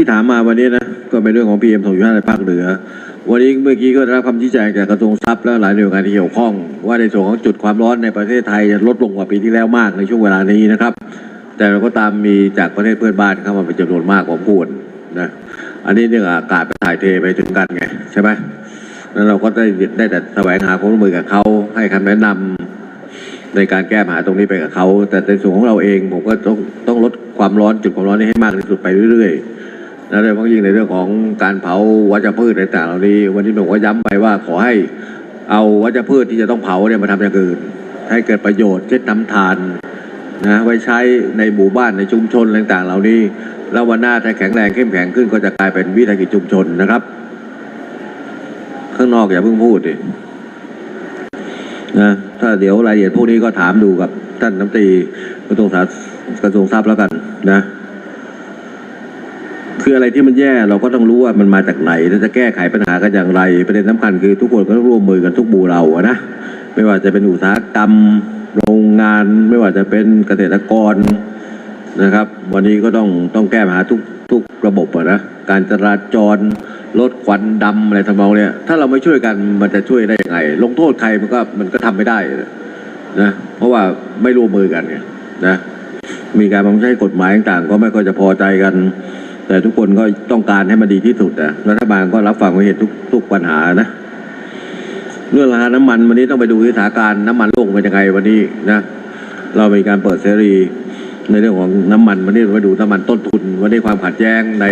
ที่ถามมาวันนี้นะก็เป็นเรื่องของ PM 2.5ในภาคเหนือ วันนี้เมื่อกี้ก็ได้รับคำชี้แจงจากกระทรวงทรัพย์และหลายหน่วยงานที่เกี่ยวข้อง ว่าในส่วนของจุดความร้อนในประเทศไทยจะลดลงกว่าปีที่แล้วมากในช่วงเวลานี้นะครับ แต่เราก็ตามมีจากประเทศเพื่อนบ้านเข้ามาเป็นจำนวนมากพอสมควรนะอันนี้เรื่องอากาศไปถ่ายเทไปถึงกันไงใช่ไหมแล้วเราก็ได้ได้แต่แสวงหาความร่วมมือกับเขาให้คำแนะนำในการแก้ปัญหาตรงนี้ไปกับเขา แต่ในส่วนของเราเองผมก็ต้องต้องลดความร้อนจุดความร้อนนี้ให้มากที่สุดไปเรื่อยๆ นะโดยเฉพาะยิ่งในเรื่องของการเผาวัชพืชต่างเหล่านี้ วันนี้ผมก็ย้ำไปว่าขอให้เอาวัชพืชที่จะต้องเผาเนี่ยมาทำอย่างอื่น ให้เกิดประโยชน์เช่นทำทานนะไว้ใช้ในหมู่บ้านในชุมชนต่างๆ เหล่านี้แล้ววันหน้าถ้าแข็งแรงเข้มแข็งขึ้นก็จะกลายเป็นวิสาหกิจชุมชนนะครับ ข้างนอกอย่าเพิ่งพูดดินะถ้าเดี๋ยวรายละเอียดพวกนี้ก็ถามดูกับท่านน้ำตรีกระทรวงสาธารกระทรวงทรัพย์แล้วกันนะ คืออะไรที่มันแย่เราก็ต้องรู้ว่ามันมาจากไหนแล้วจะแก้ไขปัญหากันอย่างไรประเด็นสำคัญคือทุกคนก็ต้องร่วมมือกันทุกหมู่เราอะนะไม่ว่าจะเป็นอุตสาหกรรมโรงงาน ไม่ว่าจะเป็นเกษตรกรนะครับ วันนี้ก็ต้องต้องแก้ปัญหาทุกทุกระบบอะนะการจราจรลดควันดำอะไรทำนองเนี้ยถ้าเราไม่ช่วยกันมันจะช่วยได้ยังไง ลงโทษใครมันก็มันก็ทำไม่ได้นะเพราะว่าไม่ร่วมมือกันไงนะมีการบังคับใช้กฎหมายต่างๆ ก็ไม่ค่อยจะพอใจกัน แต่ทุกคนก็ต้องการให้มันดีที่สุดนะรัฐบาลก็รับฟังไว้เหตุทุกทุกปัญหานะเรื่องราคาน้ำมันวันนี้ต้องไปดูที่สถานการณ์น้ำมันโลกเป็นยังไงวันนี้นะเรามีการเปิดเสรีในเรื่องของน้ำมันวันนี้เราไปดูน้ำมันต้นทุนวันนี้ความขัดแย้งใน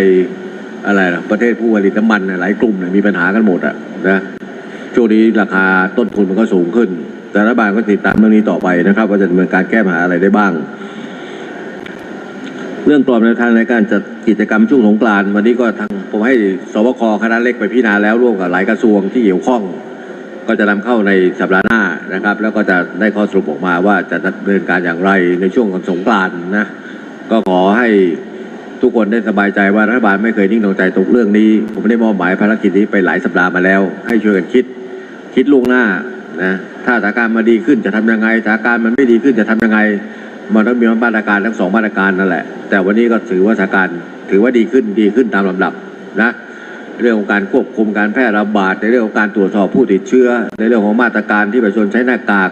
อะไรนะประเทศผู้ผลิตน้ำมันหลายกลุ่มมีปัญหากันหมดอะนะช่วงนี้ราคาต้นทุนมันก็สูงขึ้น แต่รัฐบาลก็ติดตามเรื่องนี้ต่อไปนะครับ ว่าจะดำเนินการแก้ปัญหาอะไรได้บ้าง เรื่องกรอบแนวทางในการจัดกิจกรรมช่วงสงกรานต์วันนี้ก็ทางผมให้สบคคณะเล็กไปพิจารณาแล้วร่วมกับหลายกระทรวงที่เกี่ยวข้อง ก็จะนำเข้าในสัปดาห์หน้านะครับ แล้วก็จะได้ข้อสรุปออกมาว่าจะดำเนินการอย่างไรในช่วงของสงกรานต์นะก็ขอให้ทุกคนได้สบายใจว่ารัฐบาลไม่เคยนิ่งนอนใจตรงเรื่องนี้ ผมได้มอบหมายภารกิจนี้ไปหลายสัปดาห์มาแล้ว ให้ช่วยกันคิด คิดล่วงหน้านะถ้าสถานการณ์มาดีขึ้นจะทำยังไงสถานการณ์มันไม่ดีขึ้นจะทำยังไง มันต้องมีมาตรการทั้งสองมาตรการนั่นแหละ แต่วันนี้ก็ถือว่าสถานการณ์ถือว่าดีขึ้นดีขึ้นตามลำดับนะเรื่องของการควบคุมการแพร่ระบาดในเรื่องของการตรวจสอบผู้ติดเชื้อ ในเรื่องของมาตรการที่ประชาชนใช้หน้ากาก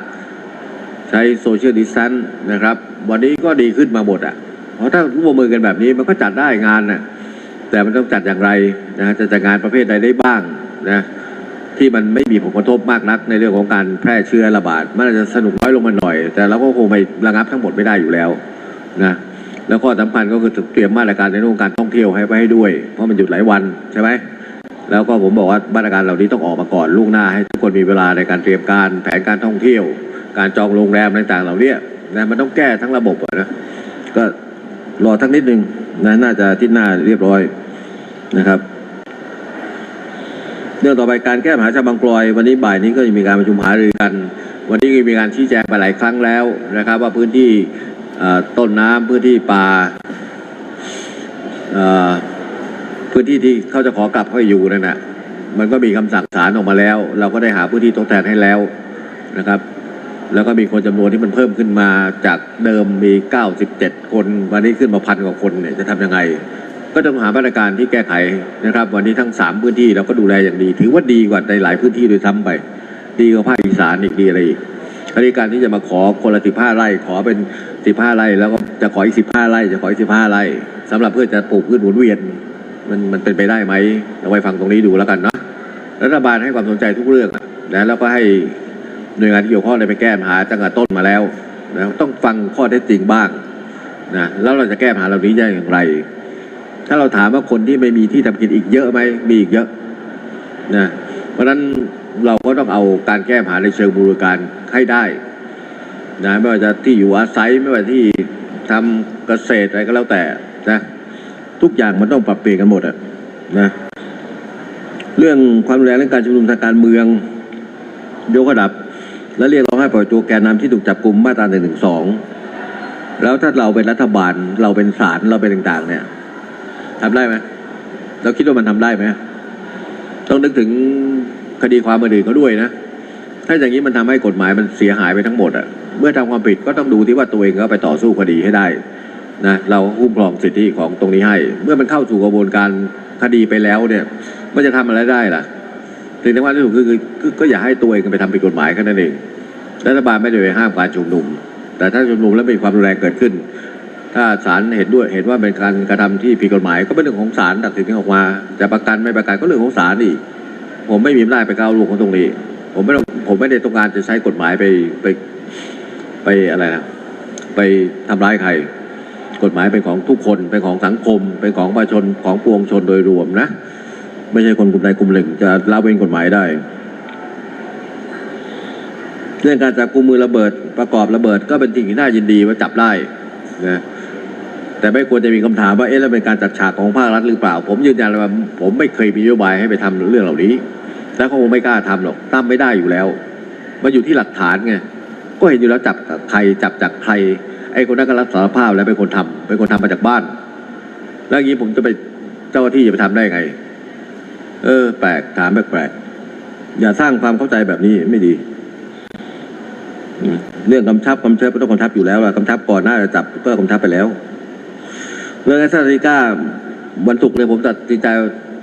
ใช้โซเชียลดิส a ทนนะครับ วันนี้ก็ดีขึ้นมาหมดอะเพราะถ้าร่วมมือกันแบบนี้มันก็จัดได้งานน่ะแต่มันต้องจัดอย่างไรนะจะจัดงานประเภทใดได้บ้างนะ ที่มันไม่มีผลกระทบมากนักในเรื่องของการแพร่เชื้อระบาดมันอาจจะสนุกน้อยลงมาหน่อย แต่เราก็คงไประงับทั้งหมดไม่ได้อยู่แล้วนะแล้วข้อสำคัญก็คือเตรียมมาตรการในเรื่องการท่องเที่ยวให้ไว้ให้ด้วย เพราะมันหยุดหลายวันใช่ไหมแล้วก็ผมบอกว่ามาตรการเหล่านี้ต้องออกมาก่อนล่วงหน้าให้ทุกคนมีเวลาในการเตรียมการแผนการท่องเที่ยว การจองโรงแรมต่างๆเหล่านี้นะมันต้องแก้ทั้งระบบะนะก็รอทั้งนิดนึงนะน่าจะที่หน้าเรียบร้อยนะครับ เรื่องต่อไปการแก้ปัญหาชาวบางกลอย วันนี้บ่ายนี้ก็จะมีการประชุมหารือกัน วันนี้ก็มีการชี้แจงไปหลายครั้งแล้วนะครับ ว่าพื้นที่ต้นน้ำพื้นที่ป่าพื้นที่ที่เขาจะขอกลับเข้าไปอยู่นั่นน่ะมันก็มีคำสั่งศาลออกมาแล้ว เราก็ได้หาพื้นที่ทดแทนให้แล้วนะครับ แล้วก็มีคนจำนวนที่มันเพิ่มขึ้นมาจากเดิมมี 97 คน วันนี้ขึ้นมาพันกว่าคนเนี่ยจะทำยังไง ก็ต้องหามาตรการที่แก้ไขนะครับ วันนี้ทั้ง 3 พื้นที่เราก็ดูแลอย่างดี ถือว่าดีกว่าในหลายพื้นที่โดยซ้ำไป ดีกว่าภาคอีสานอีกดีอะไรอีกคราวนี้การที่จะมาขอคนละ15ไร่ขอเป็น15ไร่แล้วก็จะขออีก15ไร่จะขออีก15ไร่สำหรับเพื่อจะปลูกพืชหมุนเวียนมันมันเป็นไปได้ไหมเราไปฟังตรงนี้ดูแล้วกันเนาะรัฐบาลให้ความสนใจทุกเรื่องนะแล้วก็ให้หน่วยงานที่เกี่ยวข้องได้ไปแก้ปัญหาตั้งแต่ต้นมาแล้วนะต้องฟังข้อเท็จจริงบ้างนะแล้วเราจะแก้ปัญหาเหล่านี้ได้อย่างไร ถ้าเราถามว่าคนที่ไม่มีที่ทำกินอีกเยอะไหมมีอีกเยอะนะเพราะฉะนั้นเราก็ต้องเอาการแก้ปัญหาในเชิงบูรการให้ได้นะไม่ว่าจะที่อยู่อาศัยไม่ว่าที่ทำเกษตรอะไรก็แล้วแต่นะทุกอย่างมันต้องปรับเปลี่ยนกันหมดอะนะเรื่องความรุนแรงเรื่องการชุมนุมทางการเมืองยกระดับ และเรียกร้องให้ปล่อยตัวแกนนำที่ถูกจับกลุ่มมาตราหนึ่งหนึ่งสองแล้วถ้าเราเป็นรัฐบาลเราเป็นศาลเราเป็นต่างๆเนี่ย ทำได้ไหมเราคิดว่ามันทำได้ไหมต้องนึกถึงคดีความอื่นเขาด้วยนะถ้าอย่างนี้มันทำให้กฎหมายมันเสียหายไปทั้งหมดอะเมื่อทำความผิดก็ต้องดูที่ว่าตัวเองก็ไปต่อสู้คดีให้ได้นะเราคุ้มครองสิทธิของตรงนี้ให้ เมื่อมันเข้าสู่กระบวนการคดีไปแล้วเนี่ย มันจะทำอะไรได้ล่ะสิ่งที่ว่าที่สุดคือก็อย่าให้ตัวเองไปทำผิดกฎหมายแค่นั้นเองรัฐบาลไม่ได้ไปห้ามการชุมนุม แต่ถ้าชุมนุมแล้วมีความรุนแรงเกิดขึ้น ถ้าศาลเห็นด้วยเห็นว่าเป็นการกระทำที่ผิดกฎหมายก็เป็นเรื่องของศาลตัดสินออกมาจะประกันไม่ประกันก็เรื่องของศาลอีกผมไม่มีอำนาจไปก้าวล่วงของตรงนี้ ผมไม่ต้องผมไม่ได้ต้องการจะใช้กฎหมายไปไปไปอะไรนะไปทำร้ายใคร กฎหมายเป็นของทุกคนเป็นของสังคมเป็นของประชาชนของปวงชนโดยรวมนะ ไม่ใช่คนกลุ่มใดกลุ่มหนึ่ง จะละเว้นกฎหมายได้เรื่องการจับกุมมือระเบิดประกอบระเบิดก็เป็นสิ่งที่น่ายินดีว่าจับได้นะ แต่ไม่ควรจะมีคำถามว่าเอ๊ะแล้วเป็นการจัดฉากของภาครัฐหรือเปล่า ผมยืนยันเลยว่าผมไม่เคยมีนโยบายให้ไปทำเรื่องเหล่านี้ แล้วก็คงไม่กล้าทำหรอกตั้มไม่ได้อยู่แล้วมันอยู่ที่หลักฐานไงก็เห็นอยู่แล้วจับใครจับจากใคร ไอ้คนนั้นก็รับสารภาพแล้วเป็นคนทำเป็นคนทำมาจากบ้าน แล้วอย่างนี้ผมจะไปเจ้าหน้าที่จะไปทำได้ไง เออ แปลกถามแปลกๆอย่าสร้างความเข้าใจแบบนี้ไม่ดีเรื่องกำชับกำชับก็ต้องกำชับอยู่แล้วล่ะกำชับก่อนหน้าจะจับก็กำชับไปแล้ว เรื่องแอสตราเซเนกาวันศุกร์เนี่ยผมตัดสินใจ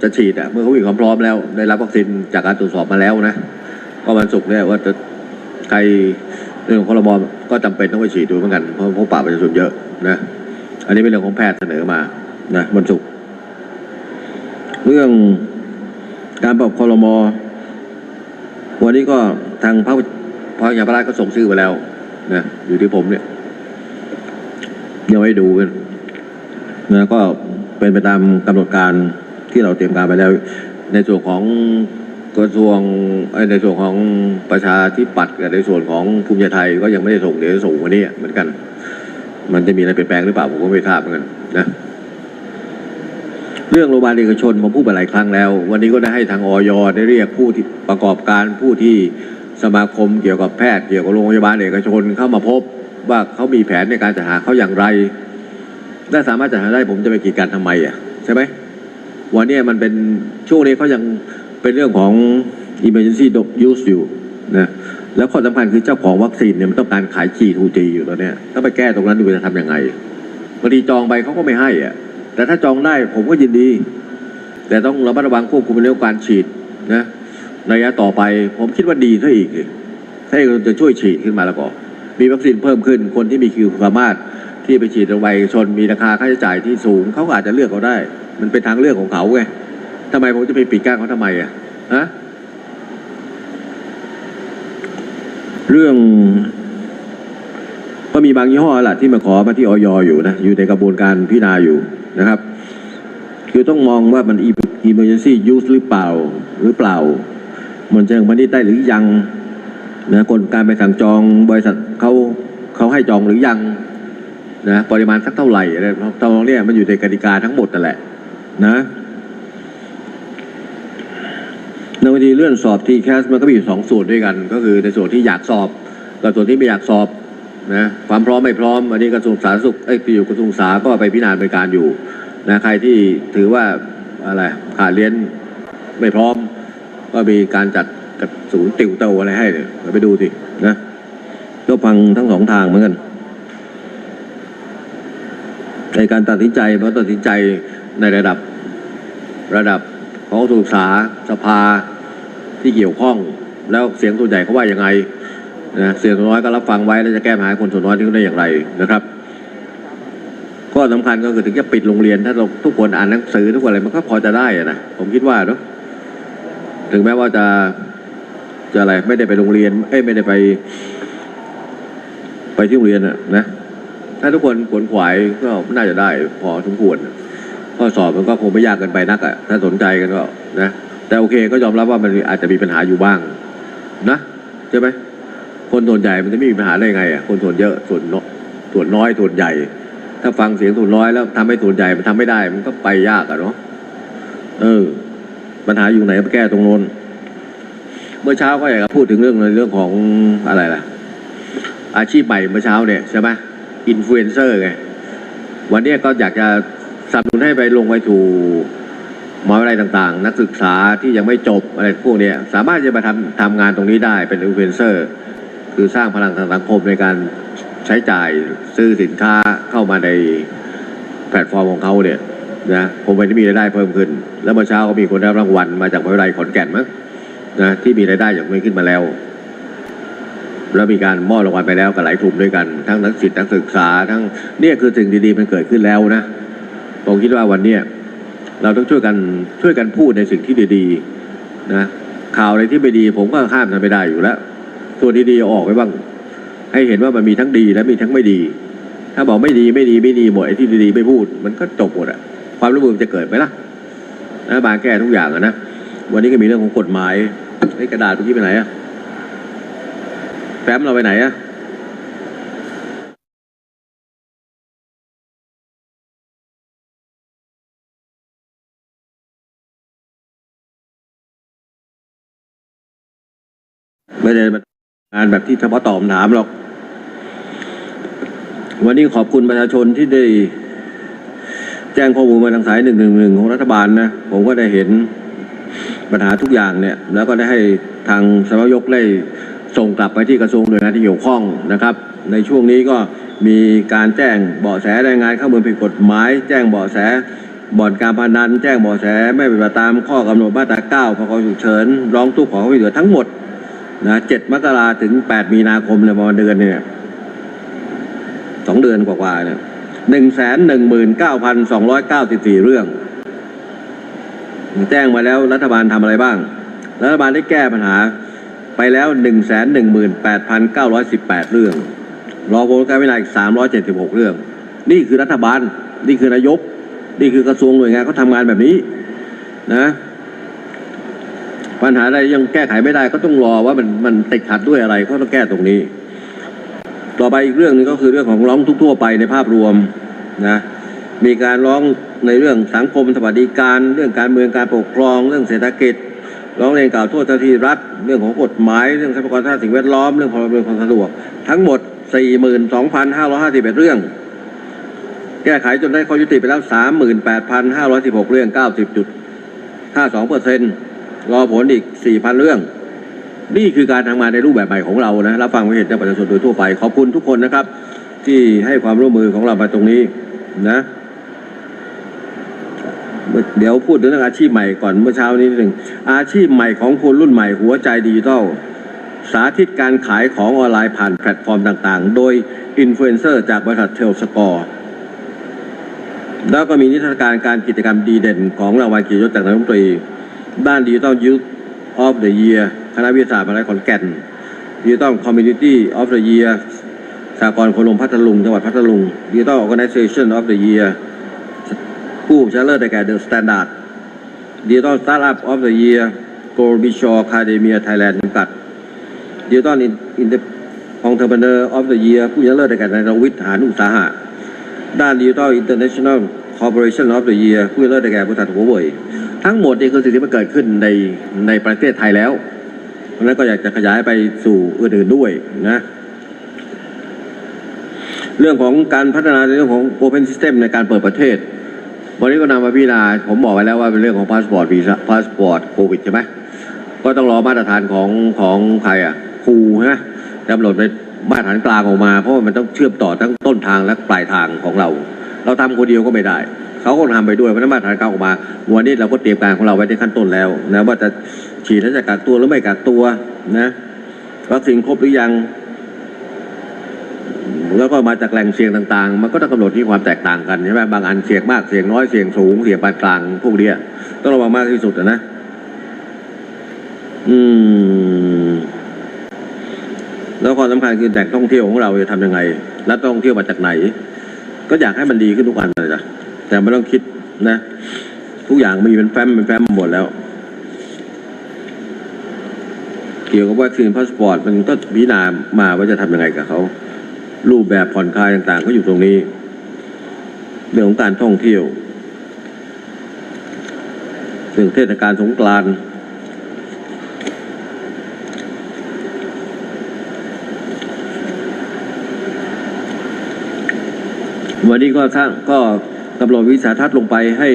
จะฉีดอะเมื่อเขามีความพร้อมแล้ว ได้รับวัคซีนจากการตรวจสอบมาแล้วนะก็วันศุกร์เนี่ยว่าจะใครเรื่องของคอรมอก็จำเป็นต้องไปฉีดดูเหมือนกันเพราะพบปะประชาชนเยอะนะอันนี้เป็นเรื่องของแพทย์เสนอมานะวันศุกร์เรื่องการปรับคอรมอวันนี้ก็ทางพระพระยาพระราชก็ส่งชื่อไปแล้วนะอยู่ที่ผมเนี่ยยังไม่ดูกัน นะก็เป็นไปตามกำหนดการที่เราเตรียมการไปแล้ว ในส่วนของกระทรวงในส่วนของประชาธิปัตย์กับในส่วนของภูมิใจไทยก็ยังไม่ได้ส่งเดี๋ยวส่งวันนี้เหมือนกัน มันจะมีอะไรเปลี่ยนแปลงหรือเปล่าผมก็ไม่ทราบเหมือนกันนะเรื่องโรงพยาบาลเอกชนผมพูดไปหลายครั้งแล้ว วันนี้ก็ได้ให้ทางออยได้เรียกผู้ที่ประกอบการผู้ที่สมาคมเกี่ยวกับแพทย์เกี่ยวกับโรงพยาบาลเอกชนเข้ามาพบว่าเขามีแผนในการจัดหาเขาอย่างไร ถ้าสามารถจัดหาได้ผมจะไปกีดกันทำไมอะใช่ไหมวันนี้มันเป็นช่วงนี้เขายังเป็นเรื่องของ emergency use อยู่นะแล้วข้อสำคัญคือเจ้าของวัคซีนเนี่ยมันต้องการขายจีทูจีอยู่ตอนเนี้ยถ้าไปแก้ตรงนั้นดูจะทำยังไงบางทีจองไปเขาก็ไม่ให้อะแต่ถ้าจองได้ผมก็ยินดี แต่ต้องระมัดระวังควบคุมเรื่องการฉีดนะระยะต่อไปผมคิดว่าดีซะอีกถ้าเราจะช่วยฉีดขึ้นมาแล้วก็มีวัคซีนเพิ่มขึ้นคนที่มีคิวสามารถ ที่ไปฉีดโรงพยาบาลชนมีราคาค่าใช้จ่ายที่สูงเขาอาจจะเลือกเขาได้ มันเป็นทางเลือกของเขาไงทำไมผมจะไปปิดกั้นเขาทำไมอะฮะเรื่องก็มีบางยี่ห้อแหละที่มาขอมาที่ออยอยู่นะอยู่ในกระบวนการพิจารณาอยู่นะครับ คือต้องมองว่ามัน emergency use หรือเปล่าหรือเปล่า มันจะมันได้ได้หรือยังนะกลการไปสั่งจองบริษัทเขาเขาให้จองหรือยัง นะปริมาณสักเท่าไหร่อะไรตรงเนี้ยมันอยู่ในกติกาทั้งหมดนั่นแหละนะในวันทีเรื่องสอบทีแคสมันก็มีอยู่สองส่วนด้วยกัน ก็คือในส่วนที่อยากสอบกับส่วนที่ไม่อยากสอบนะความพร้อมไม่พร้อมอันนี้กระทรวงสาธารณสุขเอ้ยที่อยู่กระทรวงสาก็ไปพิจารณาการอยู่นะใครที่ถือว่าอะไรขาดเรียนไม่พร้อม ก็มีการจัดกับศูนย์ติวเตาอะไรให้เนี่ยไปดูสินะก็ฟังทั้งสองทางเหมือนกัน ในการตัดสินใจเพราะตัดสินใจในระดับระดับของศึกษาสภาที่เกี่ยวข้อง แล้วเสียงส่วนใหญ่เขาว่ายังไงนะเสียงส่วน้อยก็รับฟังไว้แล้วจะแก้ปัญหาคนส่วนน้อยที่ได้อย่างไรนะครับข้อสำคัญก็คือถึงจะปิดโรงเรียน ถ้าเราทุกคนอ่านหนังสือทุกคนอะไรมันก็พอจะได้นะผมคิดว่าเนาะถึงแม้ว่าจะจะอะไรไม่ได้ไปโรงเรียนเอ้ยไม่ได้ไป ไปที่โรงเรียนอะนะ ถ้าทุกคนขวนขวายก็น่าจะได้พอสมควรข้อสอบมันก็คงไม่ยากเกินไปนักอะถ้าสนใจกันก็นะแต่โอเคก็ยอมรับว่ามันอาจจะมีปัญหาอยู่บ้าง นะใช่ไหมคนส่วนใหญ่มันจะไม่มีปัญหาได้ไงอะคนส่วนเยอะส่วนน้อยส่วนน้อยส่วนใหญ่ ถ้าฟังเสียงส่วนน้อยแล้วทำให้ส่วนใหญ่มันทำไม่ได้ มันก็ไปยากอะเนาะเออ ปัญหาอยู่ไหนไปแก้ตรงโน้นเมื่อเช้าก็อยากจะพูดถึงเรื่องในเรื่องของอะไรล่ะ อาชีพใหม่เมื่อเช้าเนี่ยใช่ไหม อินฟลูเอนเซอร์ไง วันนี้ก็อยากจะสนับสนุนให้ไปลงไปถูมหาวิทยาลัยต่างๆ นักศึกษาที่ยังไม่จบอะไรพวกนี้สามารถจะมาทำทำงานตรงนี้ได้เป็นอินฟลูเอนเซอร์ คือสร้างพลังทางสังคมในการใช้จ่ายซื้อสินค้าเข้ามาในแพลตฟอร์มของเขาเนี่ยนะผมไม่ได้มีรายได้เพิ่มขึ้น แล้วเมื่อเช้าก็มีคนได้รับรางวัลมาจากมหาวิทยาลัยขอนแก่นมั้งนะที่มีรายได้อย่างนี้ขึ้นมาแล้ว แล้วมีการมอบรางวัลไปแล้วกับหลายกลุ่มด้วยกัน ทั้งนักศึกษานักศึกษาทั้งเนี่ยคือสิ่งดีๆมันเกิดขึ้นแล้วนะผมคิดว่าวันเนี้ยเราต้องช่วยกันช่วยกันพูดในสิ่งที่ดีๆนะข่าวอะไรที่ไม่ดี ผมก็ข้ามมันไม่ได้อยู่แล้วตัวนดีๆออกไปบ้าง ให้เห็นว่ามันมีทั้งดีและมีทั้งไม่ดี ถ้าบอกไม่ดีไม่ดีไม่ดีหมดไอ้ที่ดีๆไม่พูด มันก็จบหมดอะความร่วมมือมันจะเกิดไหมล่ะรัฐบาลแก้ทุกอย่างอะนะวันนี้ก็มีเรื่องของกฎหมายไอ้กระดาษเมื่อกี้ไปไหนอะ แฟ้มเราไปไหนอะไม่ได้มางานแบบที่เฉพาะตอบถามหรอก วันนี้ขอบคุณประชาชนที่ได้ แจ้งข้อมูลมาทางสายหนึ่งหนึ่งหนึ่งของรัฐบาลนะ ผมก็ได้เห็นปัญหาทุกอย่างเนี่ย แล้วก็ได้ให้ทางสำนักยกได้ ส่งกลับไปที่กระทรวงหน่วยงานที่เกี่ยวข้องนะครับ ในช่วงนี้ก็มีการแจ้งเบาะแสรายงานข้อมูลผิดกฎหมาย แจ้งเบาะแสบ่อนการพนันแจ้งเบาะแสไม่ปฏิบัติตามข้อกำหนดมาตราเก้าพรกฉุกเฉินร้องทุกข์ขอความช่วยเหลือทั้งหมดนะเจ็ดมกราถึงแปดมีนาคมเลยประมาณเดือนเนี่ยสองเดือนกว่าๆเนี่ยหนึ่งแสนหนึ่งหมื่นเก้าพันสองร้อยเก้าสิบสี่เรื่อง แจ้งมาแล้วรัฐบาลทำอะไรบ้าง รัฐบาลได้แก้ปัญหา ไปแล้วหนึ่งแสนหนึ่งหมื่นแปดพันเก้าร้อยสิบแปดเรื่อง รอผลการพิจารณาอีกสามร้อยเจ็ดสิบหกเรื่อง นี่คือรัฐบาล นี่คือนายก นี่คือกระทรวงหน่วยงานเขาทำงานแบบนี้นะปัญหาอะไรยังแก้ไขไม่ได้ก็ต้องรอว่ามันมันติดขัดด้วยอะไรก็ต้องแก้ตรงนี้ ต่อไปอีกเรื่องนึงก็คือเรื่องของร้องทุกข์ทั่วไปในภาพรวมนะมีการร้องในเรื่องสังคมสวัสดิการ เรื่องการเมืองการปกครอง เรื่องเศรษฐกิจ ร้องเรียนกล่าวโทษเจ้าหน้าที่รัฐ เรื่องของกฎหมาย เรื่องทรัพยากรทางสิ่งแวดล้อม เรื่องพลเมืองความสะดวก ทั้งหมด 42,551 เรื่อง แก้ไขจนได้ข้อยุติไปแล้ว 38,516 เรื่อง 90.52เปอร์เซ็นต์รอผลอีก 4,000 เรื่อง นี่คือการทำงานในรูปแบบใหม่ของเรานะรับฟังความเห็นจากประชาชนโดยทั่วไป ขอบคุณทุกคนนะครับ ที่ให้ความร่วมมือของเรามาตรงนี้นะ เดี๋ยวพูดถึงเรื่องอาชีพใหม่ก่อนเมื่อเช้านี้นิดหนึ่งอาชีพใหม่ของคนรุ่นใหม่หัวใจดิจิทัลสาธิตการขายของออนไลน์ผ่านแพลตฟอร์มต่างๆ โดยอินฟลูเอนเซอร์จากบริษัทเทลสกอร์แล้วก็มีนิทรรศการการกิจกรรมดีเด่นของรางวัลเกียรติยศจากนายกรัฐมนตรี ด้านดิจิทัลยูทออฟเดอะเยียร์คณะวิทยาศาสตร์มหาวิทยาลัยขอนแก่นดิจิทัลคอมมูนิตี้ออฟเดอะเยียร์สากลคนลงพัทลุงจังหวัดพัทลุงดิจิทัลออ g a แก z a t i o n of the Year ผู้ชนะเลิศได้แก่เดอะสแตนดาร์ดดิจิตอลสตาร์ทอัพออฟเดอะเยียร์โกลบิชอคาเดเมียไทยแลนด์จำกัดดิจิตอลอินเตอร์องเทอร์เบเนอร์ออฟเดอะเยียร์ผู้ชนะเลิศได้แก่นายรวิทย์หานอุตสาหะ ด้านดิจิตอลอินเตอร์เนชั่นแนลคอร์ปอเรชั่นออฟเดอะเยียร์ผู้ชนะเลิศได้แก่บริษัทหัวเว่ยทั้งหมดนี่คือสิ่งที่มันเกิดขึ้นในในประเทศไทยแล้วเพราะนั้นก็อยากจะขยายไปสู่อื่นๆด้วยนะเรื่องของการพัฒนาในเรื่องของ Open System ในการเปิดประเทศ วันนี้ก็นำมาพิจารณาผมบอกไว้แล้วว่าเป็นเรื่องของพาสปอร์ตวีซ่าพาสปอร์ตโควิดใช่ไหมก็ต้องรอมาตรฐานของของใครอะครูใช่ไหมกำหนดเป็นมาตรฐานกลางออกมา เพราะว่ามันต้องเชื่อมต่อทั้งต้นทางและปลายทางของเรา เราทำคนเดียวก็ไม่ได้เขาก็ทำไปด้วยเพราะฉะนั้นมาตรฐานกลางออกมา วันนี้เราก็เตรียมการของเราไว้ในขั้นต้นแล้วนะว่าจะฉีดแล้วจะกักตัวหรือไม่กักตัวนะวัคซีนครบหรือยัง แล้วก็มาจากแหล่งเสียงต่างๆ มันก็ต้องกำหนดที่ความแตกต่างกันใช่ไหมบางอันเสียงมากเสียงน้อยเสียงสูงเสียงปานกลางพวกเนี้ยต้องระวังมากที่สุดนะ อืม แล้วความสำคัญคือแหล่งท่องเที่ยวของเราจะทำยังไง และท่องเที่ยวมาจากไหน ก็อยากให้มันดีขึ้นทุกอันเลยจ้ะแต่ไม่ต้องคิดนะ ทุกอย่างมีเป็นแฟ้มเป็นแฟ้มหมดแล้วเกี่ยวกับวัคซีนพาสปอร์ตมันก็พิจารณามาว่าจะทำยังไงกับเขา รูปแบบผ่อนคลายต่างๆ ก็อยู่ตรงนี้ เรื่องของการท่องเที่ยวเรื่องเทศกาลสงกรานต์วันนี้ก็สร้างก็กำหนดวิสัยทัศน์ลงไปให้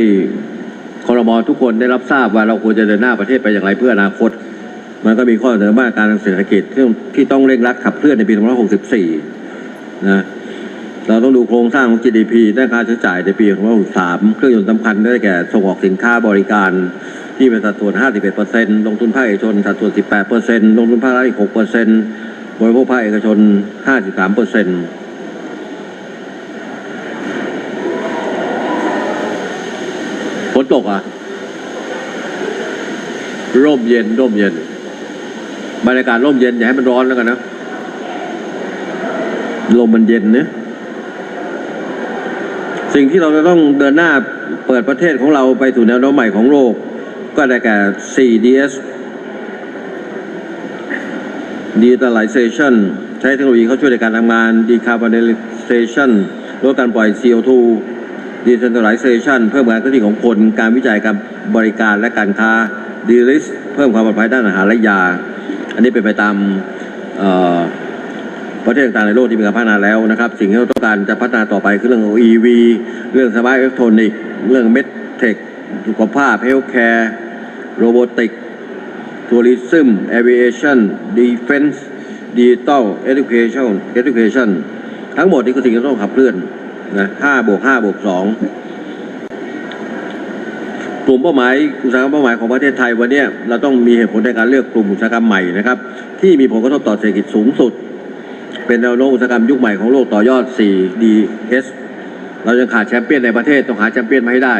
คอรมอทุกคนได้รับทราบว่าเราควรจะเดินหน้าประเทศไปอย่างไรเพื่ออนาคต มันก็มีข้อเสนอมาตรการทางเศรษฐกิจที่ที่ต้องเร่งรัดขับเคลื่อนในปี 2564 นะเราต้องดูโครงสร้างของ GDP ด้านค่าใช้จ่ายในปี2563เครื่องยนต์สำคัญได้แก่ส่งออกสินค้าบริการที่เป็นสัดส่วน 51%ลงทุนภาคเอกชนสัดส่วน 18%ลงทุนภาครัฐอีก 6%บริโภคภาคเอกชน 53%ฝนตกอะ ร่มเย็น ร่มเย็น บรรยากาศร่มเย็น อย่าให้มันร้อนแล้วกันนะ ลมมันเย็นเนี่ยสิ่งที่เราจะต้องเดินหน้าเปิดประเทศของเราไปสู่แนวโน้มใหม่ของโลก ก็ได้แก่ 4DS Digitalization ใช้เทคโนโลยีเข้าช่วยในการทำงาน Decarbonization ลดการปล่อย CO2 Decentralization เพิ่มการเคลื่อนที่ของคน การวิจัยการบริการและการค้า d e r i s เพิ่มความปลอดภัยด้านอาหารและยา อันนี้เป็นไปตามเอ่อ ประเทศต่างๆในโลกที่มีการพัฒนาแล้วนะครับ สิ่งที่เราต้องการจะพัฒนาต่อไปคือเรื่องของ EV เรื่องสมาร์ทอิเล็กทรอนิกส์เรื่องเมดเทคสุขภาพเฮลท์แคร์โรบอติกทัวริซึมแอ i ิเอชันดีเฟนส์ดิจิตอลเอ u c a t i o n education ทั้งหมดนี้คือสิ่งที่ต้องขับเคลื่อนนะ5บวก5บวก2กลุ่มเป้าหมายอุตสาหกรรมเป้าหมายของประเทศไทยวันนี้เราต้องมีเหตุผลในการเลือกกลุ่มอุตสาหกรรมใหม่นะครับ ที่มีผลกระทบต่อเศรษฐกิจสูงสุด เป็นแนวโน้มอุตสาหกรรมยุคใหม่ของโลกต่อยอด 4DS เรายังขาดแชมเปี้ยนในประเทศต้องหาแชมเปี้ยนมาให้ได้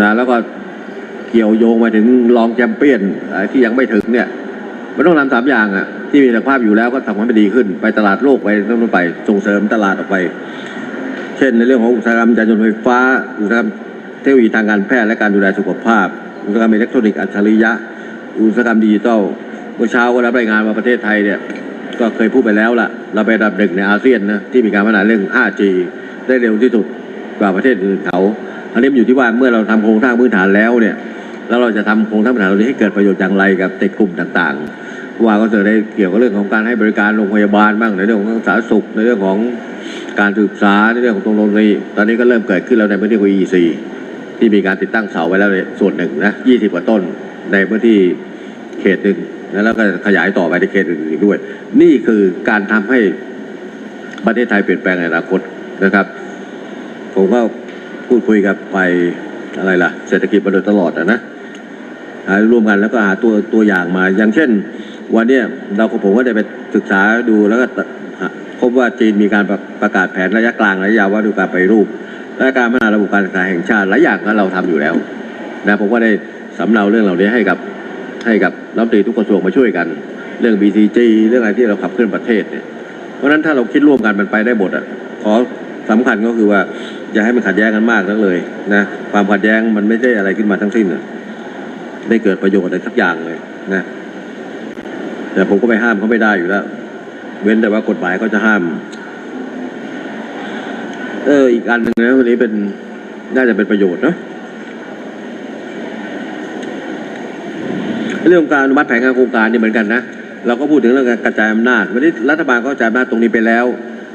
นะแล้วก็เกี่ยวโยงมาถึงรองแชมเปี้ยนที่ยังไม่ถึงเนี่ยมันต้องทำสามอย่างอะที่มีศักยภาพอยู่แล้วก็ทำให้มันดีขึ้น ไปตลาดโลกไปต้องไปส่งเสริมตลาดออกไป เช่นในเรื่องของอุตสาหกรรมยานยนต์ไฟฟ้าอุตสาหกรรมเทคโนโลยีทางการแพทย์และการดูแลสุขภาพ อุตสาหกรรมอิเล็กทรอนิกส์อัจฉริยะ อุตสาหกรรมดิจิทัลเมื่อเช้าก็รับรายงานว่าประเทศไทยเนี่ย ก็เคยพูดไปแล้วล่ะ เราเป็นอันดับหนึ่งในอาเซียนนะที่มีการพัฒนาเรื่อง 5G ได้เร็วที่สุดกว่าประเทศอื่นเขา อันนี้มันอยู่ที่ว่าเมื่อเราทำโครงสร้างพื้นฐานแล้วเนี่ย แล้วเราจะทำโครงสร้างพื้นฐานเหล่านี้ให้เกิดประโยชน์อย่างไรกับเด็กกลุ่มต่างๆว่าก็จะได้เกี่ยวกับเรื่องของการให้บริการโรงพยาบาลบ้างในเรื่องของสาธารณสุขในเรื่องของการศึกษาในเรื่องของตรงโรงเรียนตอนนี้ก็เริ่มเกิดขึ้นแล้วในพื้นที่ของ EC ที่มีการติดตั้งเสาไว้แล้วในส่วนหนึ่งนะ20กว่าต้นในพื้นที่เขตหนึ่ง แล้วก็ขยายต่อไปในเขตอื่นอีกด้วย นี่คือการทำให้ประเทศไทยเปลี่ยนแปลงในอนาคตนะครับ ผมก็พูดคุยกับไปอะไรล่ะ เศรษฐกิจมาโดยตลอดอะนะหาร่วมกันแล้วก็หาตัวตัวอย่างมา อย่างเช่น วันนี้เราผมก็ได้ไปศึกษาดูแล้วก็พบว่าจีนมีการประประกาศแผนระยะกลางระยะยาวว่าด้วยการไปรูปและการพัฒนาระบบการศึกษาแห่งชาติหลายอย่างนั้นเราทำอยู่แล้วนะผมก็ได้สำเนาเรื่องเหล่านี้ให้กับ ให้กับรัฐมนตรีทุกกระทรวงมาช่วยกัน เรื่อง BCG เรื่องอะไรที่เราขับเคลื่อนประเทศเนี่ยเพราะฉะนั้นถ้าเราคิดร่วมกันมันไปได้หมดอะขอสำคัญก็คือว่าอย่าให้มันขัดแย้งกันมากนักเลยนะความขัดแย้งมันไม่ได้อะไรขึ้นมาทั้งสิ้นอะไม่เกิดประโยชน์อะไรสักอย่างเลยนะแต่ผมก็ไปห้ามเขาไม่ได้อยู่แล้ว เว้นแต่ว่ากฎหมายเขาจะห้าม เอออีกอันหนึ่งนะวันนี้เป็นน่าจะเป็นประโยชน์เนอะ เรื่องของการอนุมัติแผนงานโครงการนี่เหมือนกันนะเราก็พูดถึงเรื่องการกระจายอำนาจวันนี้รัฐบาลก็กระจายอำนาจตรงนี้ไปแล้ว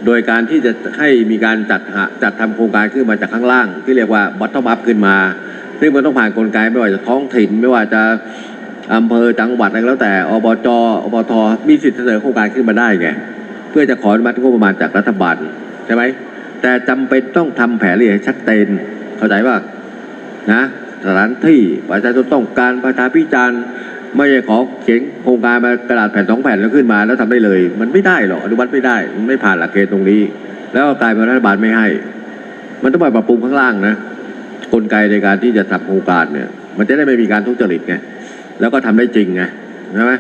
โดยการที่จะให้มีการจัดหาจัดทำโครงการขึ้นมาจากข้างล่าง ที่เรียกว่า bottom up ขึ้นมาซึ่งมันต้องผ่านกลไกไม่ว่าจะท้องถิ่นไม่ว่าจะอำเภอจังหวัดอะไรแล้วแต่อบจอบทมีสิทธิ์เสนอโครงการขึ้นมาได้ไงเพื่อจะขออนุมัติงบประมาณจากรัฐบาลใช่ไหมแต่จำเป็นต้องทำแผนเอียชัดเจนเข้าใจว่านะสถานที่ประชาชนต้องการประชาพิจารณ์ ไม่ใช่ขอเขียนโครงการมากระดาษแผ่นสองแผ่นแล้วขึ้นมาแล้วทำได้เลย มันไม่ได้หรอกอนุมัติไม่ได้มันไม่ผ่านหลักเกณฑ์ตรงนี้ แล้วก็กลายเป็นรัฐบาลไม่ให้ มันต้องไปปรับปรุงข้างล่างนะกลไกในการที่จะทำโครงการเนี่ย มันจะได้ไม่มีการทุจริตไงแล้วก็ทำได้จริงไงใช่ไหม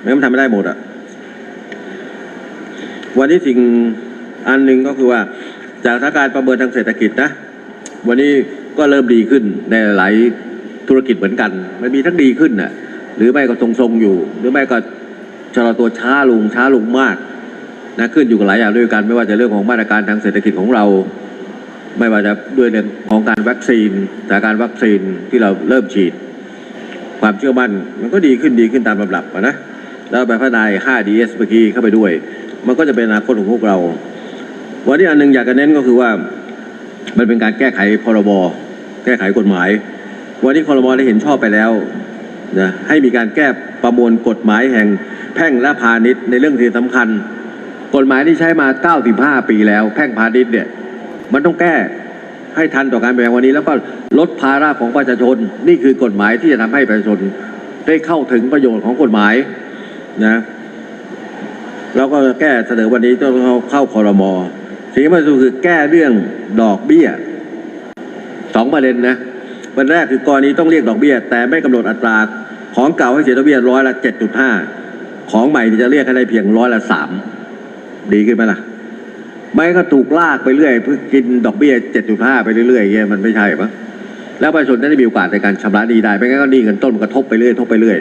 ไม่งั้นทำไม่ได้หมดอะวันนี้สิ่งอันหนึ่งก็คือว่าจากสถานการณ์ประเมินทางเศรษฐกิจนะ วันนี้ก็เริ่มดีขึ้นในหลายธุรกิจเหมือนกัน มันมีทั้งดีขึ้นน่ะ หรือไม่ก็ทรงๆอยู่ หรือไม่ก็ชะลอตัวช้าลงช้าลงมากนะขึ้นอยู่กับหลายอย่างด้วยกัน ไม่ว่าจะเรื่องของมาตรการทางเศรษฐกิจของเรา ไม่ว่าจะด้วยเรื่องของการวัคซีนสถานการณ์วัคซีนที่เราเริ่มฉีด ความเชื่อมั่นมันก็ดีขึ้นดีขึ้นตามลำดับนะแล้วไปพัฒนา 5DS เมื่อกี้เข้าไปด้วย มันก็จะเป็นอนาคตของพวกเรา วันนี้อันหนึงอยากจะเน้นก็คือว่ามันเป็นการแก้ไขพรบแก้ไขกฎหมาย วันนี้คอรมอได้เห็นชอบไปแล้ว นะให้มีการแก้ประมวลกฎหมายแห่งแพ่งและพาณิชย์ในเรื่องที่สำคัญ กฎหมายที่ใช้มา 95 ปีแล้ว แพ่งพาณิชย์เนี่ยมันต้องแก้ให้ทันต่อการเปลี่ยนแปลงวันนี้ แล้วก็ลดภาระของประชาชน นี่คือกฎหมายที่จะทำให้ประชาชนได้เข้าถึงประโยชน์ของกฎหมายนะแล้วก็แก้เสนอวันนี้ต้องเข้าคอรมอสิ่งที่มันคือแก้เรื่องดอกเบี้ยสองประเด็นนะประเด็นแรกคือกรณีต้องเรียกดอกเบี้ย แต่ไม่กำหนดอัตรา ของเก่าให้เสียดอกเบี้ยร้อยละเจ็ดจุดห้าของใหม่จะเรียกให้ได้เพียงร้อยละสามดีขึ้นไหมล่ะไม่ก็ถูกลากไปเรื่อยเพื่อกินดอกเบี้ย7.5ไปเรื่อยๆเงี้ยมันไม่ใช่ปะแล้วประชาชนได้มีโอกาสในการชำระหนี้ได้ไม่งั้นก็หนี้เงินต้นมันกระทบไปเรื่อยทบไปเรื่อย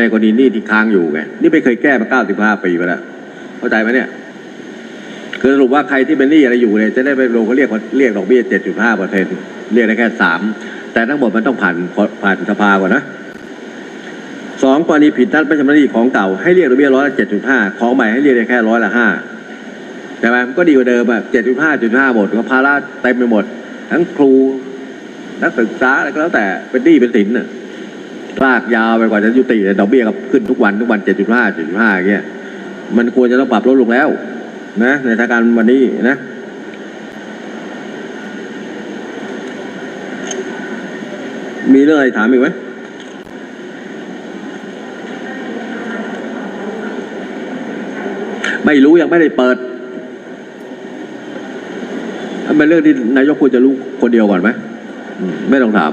ในกรณีหนี้ที่ค้างอยู่ไงนี่ไม่เคยแก้มา95ปีไปแล้วเข้าใจไหมเนี่ยคือสรุปว่าใครที่เป็นหนี้อะไรอยู่เนี่ยจะได้ไปลงเขาเรียกว่าเรียกดอกเบี้ย7.5เปอร์เซ็นต์เรียกได้แค่3แต่ทั้งหมดมันต้องผ่านผ่านสภาก่อนนะ สองกรณีผิดนัดไม่ชำระหนี้ของเก่าให้เรียกดอกเบี้ยร้อยละ7.5 ของใหม่ให้เรียกได้แค่ร้อยละห้าใช่ไหมก็ดีกว่าเดิมอะเจ็ดจุดห้าจุดห้าหมดก็ภาระเต็มไปหมด ทั้งครูนักศึกษาอะไรก็แล้วแต่เป็นหนี้เป็นสินน่ะลากยาวไปกว่าจะยุติดอกเบี้ยก็ขึ้นทุกวันทุกวันเจ็ดจุดห้าเจ็ดจุดห้าอย่างเงี้ยมันควรจะต้องปรับลดลงแล้ว นะ ในสถานการณ์วันนี้นะมีเรื่องอะไรถามอีกไหม ไม่รู้ยังไม่ได้เปิดมันเป็นเรื่องที่นายกควรจะรู้คนเดียวก่อนไหมอืมไม่ต้องถาม